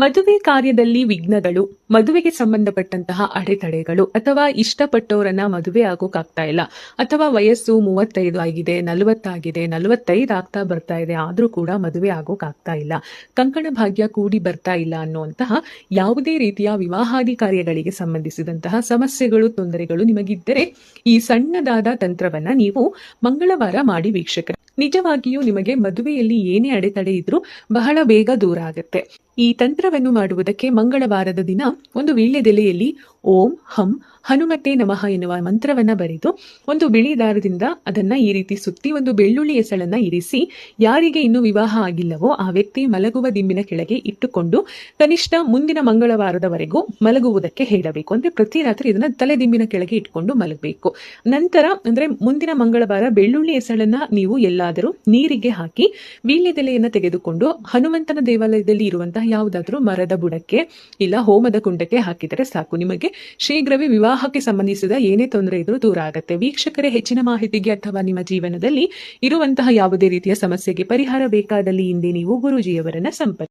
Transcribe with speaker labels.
Speaker 1: ಮದುವೆ ಕಾರ್ಯದಲ್ಲಿ ವಿಘ್ನಗಳು, ಮದುವೆಗೆ ಸಂಬಂಧಪಟ್ಟಂತಹ ಅಡೆತಡೆಗಳು ಅಥವಾ ಇಷ್ಟಪಟ್ಟವರನ್ನ ಮದುವೆ ಆಗೋಕ್ಕಾಗ್ತಾ ಇಲ್ಲ ಅಥವಾ ವಯಸ್ಸು ಮೂವತ್ತೈದು ಆಗಿದೆ, ನಲವತ್ತಾಗಿದೆ, ನಲವತ್ತೈದು ಆಗ್ತಾ ಬರ್ತಾ ಇದೆ, ಆದ್ರೂ ಕೂಡ ಮದುವೆ ಆಗೋಕ್ಕಾಗ್ತಾ ಇಲ್ಲ, ಕಂಕಣ ಭಾಗ್ಯ ಕೂಡಿ ಬರ್ತಾ ಇಲ್ಲ ಅನ್ನುವಂತಹ ಯಾವುದೇ ರೀತಿಯ ವಿವಾಹಾದಿ ಕಾರ್ಯಗಳಿಗೆ ಸಂಬಂಧಿಸಿದಂತಹ ಸಮಸ್ಯೆಗಳು, ತೊಂದರೆಗಳು ನಿಮಗಿದ್ದರೆ ಈ ಸಣ್ಣದಾದ ತಂತ್ರವನ್ನ ನೀವು ಮಂಗಳವಾರ ಮಾಡಿ ವೀಕ್ಷಕರೇ. ನಿಜವಾಗಿಯೂ ನಿಮಗೆ ಮದುವೆಯಲ್ಲಿ ಏನೇ ಅಡೆತಡೆ ಇದ್ರೂ ಬಹಳ ಬೇಗ ದೂರ ಆಗುತ್ತೆ. ಈ ತಂತ್ರವನ್ನು ಮಾಡುವುದಕ್ಕೆ ಮಂಗಳವಾರದ ದಿನ ಒಂದು ವೀಳ್ಯದೆಲೆಯಲ್ಲಿ ಓಂ, ಹಂ, ಹನುಮತೆ ನಮಃ ಎನ್ನುವ ಮಂತ್ರವನ್ನ ಬರೆದು ಒಂದು ಬಿಳಿ ದಾರದಿಂದ ಅದನ್ನ ಈ ರೀತಿ ಸುತ್ತಿ ಒಂದು ಬೆಳ್ಳುಳ್ಳಿ ಎಸಳನ್ನ ಇರಿಸಿ ಯಾರಿಗೆ ಇನ್ನೂ ವಿವಾಹ ಆಗಿಲ್ಲವೋ ಆ ವ್ಯಕ್ತಿ ಮಲಗುವ ದಿಂಬಿನ ಕೆಳಗೆ ಇಟ್ಟುಕೊಂಡು ಕನಿಷ್ಠ ಮುಂದಿನ ಮಂಗಳವಾರದವರೆಗೂ ಮಲಗುವುದಕ್ಕೆ ಹೇಳಬೇಕು. ಅಂದ್ರೆ ಪ್ರತಿ ರಾತ್ರಿ ಇದನ್ನ ತಲೆ ದಿಂಬಿನ ಕೆಳಗೆ ಇಟ್ಕೊಂಡು ಮಲಗಬೇಕು. ನಂತರ ಅಂದ್ರೆ ಮುಂದಿನ ಮಂಗಳವಾರ ಬೆಳ್ಳುಳ್ಳಿ ಎಸಳನ್ನ ನೀವು ಎಲ್ಲಾದರೂ ನೀರಿಗೆ ಹಾಕಿ ವೀಳ್ಯದೆಲೆಯನ್ನ ತೆಗೆದುಕೊಂಡು ಹನುಮಂತನ ದೇವಾಲಯದಲ್ಲಿ ಇರುವಂತಹ ಯಾವುದಾದರೂ ಮರದ ಬುಡಕ್ಕೆ ಇಲ್ಲ ಹೋಮದ ಕುಂಡಕ್ಕೆ ಹಾಕಿದರೆ ಸಾಕು. ನಿಮಗೆ ಶೀಘ್ರವೇ ವಿವಾಹಕ್ಕೆ ಸಂಬಂಧಿಸಿದ ಏನೇ ತೊಂದರೆ ಇದ್ರೂ ದೂರ ಆಗುತ್ತೆ. ವೀಕ್ಷಕರೇ, ಹೆಚ್ಚಿನ ಮಾಹಿತಿಗೆ ಅಥವಾ ನಿಮ್ಮ ಜೀವನದಲ್ಲಿ ಇರುವಂತಹ ಯಾವುದೇ ರೀತಿಯ ಸಮಸ್ಯೆಗೆ ಪರಿಹಾರ ಬೇಕಾದಲ್ಲಿ ಹಿಂದೆ ನೀವು ಗುರುಜಿಯವರನ್ನ ಸಂಪರ್ಕ